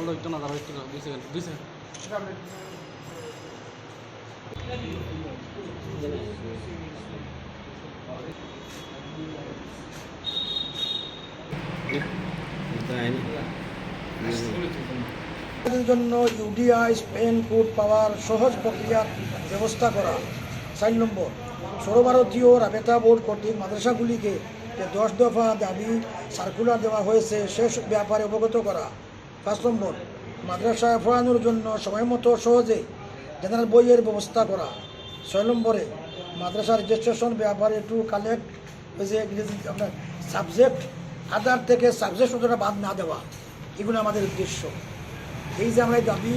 বলো একটু না দাঁড়াও একটু দুই সেকেন্ড দুই সেকেন্ড জন্য ইউডিআই, স্পেন কোড পাওয়ার সহজ প্রক্রিয়ার ব্যবস্থা করা। চার নম্বর সর্বভারতীয় রাবেতা বোর্ড কর্তৃক মাদ্রাসাগুলিকে যে দশ দফা দাবি সার্কুলার দেওয়া হয়েছে সে ব্যাপারে অবগত করা। পাঁচ নম্বর, মাদ্রাসায় পড়ানোর জন্য সময় মতো সহজে জেনারেল বইয়ের ব্যবস্থা করা। ছয় নম্বরে, মাদ্রাসা রেজিস্ট্রেশন ব্যাপারে একটু কালেক্ট হয়েছে আপনার সাবজেক্ট আধার থেকে সাবজেক্ট অতটা বাদ না দেওয়া, এগুলো আমাদের উদ্দেশ্য। এই যে আমরা দাবি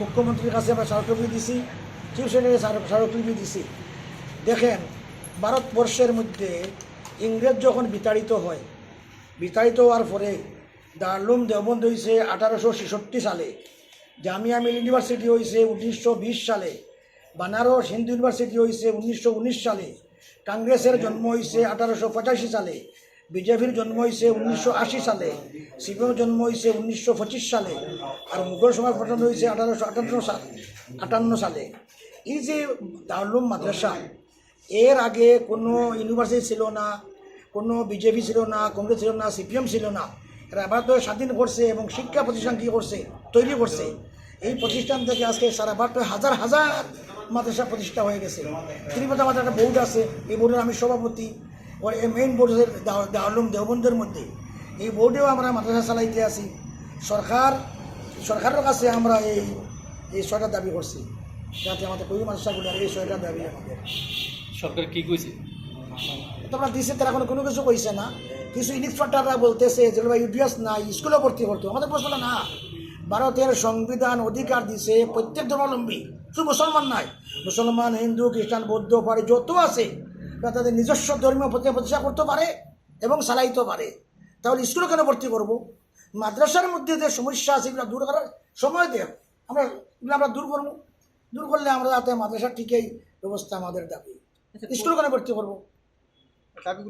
মুখ্যমন্ত্রীর কাছে আমরা স্মারকলিপি দিছি চিফ সেক্রেটারি স্মারকলিপি দিছি। দেখেন, ভারতবর্ষের মধ্যে ইংরেজ যখন বিতাড়িত হয়, বিতাড়িত হওয়ার পরে দারুম দেওবন্দ হয়েছে আঠারোশো ছেষট্টি সালে। জামিয়া মিল ইউনিভার্সিটি হয়েছে উনিশশো বিশ সালে। বানারস হিন্দু ইউনিভার্সিটি হয়েছে উনিশশো উনিশ সালে। কংগ্রেসের জন্ম হয়েছে আঠারোশো পঁচাশি সালে। বিজেপির জন্ম হয়েছে উনিশশো আশি সালে। সিপিএমের জন্ম হয়েছে উনিশশো পঁচিশ সালে। আর মুঘল সমাজ গঠন হয়েছে আঠারোশো আটান্ন সাল, আটান্ন সালে। এই যে দারুম মাদ্রাসা, এর আগে কোনো ইউনিভার্সিটি ছিল না, কোনো বিজেপি ছিল না, কংগ্রেস ছিল না, সিপিএম ছিল না। এরা ভারত স্বাধীন করছে এবং শিক্ষা প্রতিষ্ঠান কী করছে, তৈরি করছে। এই প্রতিষ্ঠান থেকে আজকে সারা ভারতে হাজার হাজার মাদ্রাসা প্রতিষ্ঠা হয়ে গেছে। ত্রিপুরা আমাদের একটা বোর্ড আছে, এই বোর্ডের আমি সভাপতি, ওর মেইন বোর্ড হচ্ছে দাও- দারুম দেওবন্দের মধ্যে। এই বোর্ডেও আমরা মাদ্রাসা চালাইতে আছি। সরকার, সরকারের কাছে আমরা এই এই ছয়টা দাবি করছি। যাতে আমাদের কবি মাদ্রাসাগুলো এই ছয়টা দাবি আমাদের। সরকার কি কইছে? তোমরা দিছে তারা এখন কোনো কিছু কইছে না। কিছু ইনস্ট্রাক্টররা বলতেছে যেগুলো ইউডিএস নাই স্কুলে ভর্তি করতো আমাদের প্রশ্ন না। ভারতের সংবিধান অধিকার দিছে প্রত্যেক ধর্মাবলম্বী শুধু মুসলমান নাই। মুসলমান হিন্দু খ্রিস্টান বৌদ্ধ পারে যত আছে তারা তাদের নিজস্ব ধর্মীয় প্রতি প্রতিষ্ঠা করতে পারে এবং চালাইতে পারে। তাহলে স্কুলে কেন ভর্তি করব? মাদ্রাসার মধ্যে যে সমস্যা আছে এগুলো দূর করার সময় দেয় আমরা এগুলো আমরা দূর করব। দূর করলে আমরা যাতে মাদ্রাসা ঠিকই ব্যবস্থা আমাদের দাবি। স্কুলে কেন ভর্তি করব? sabe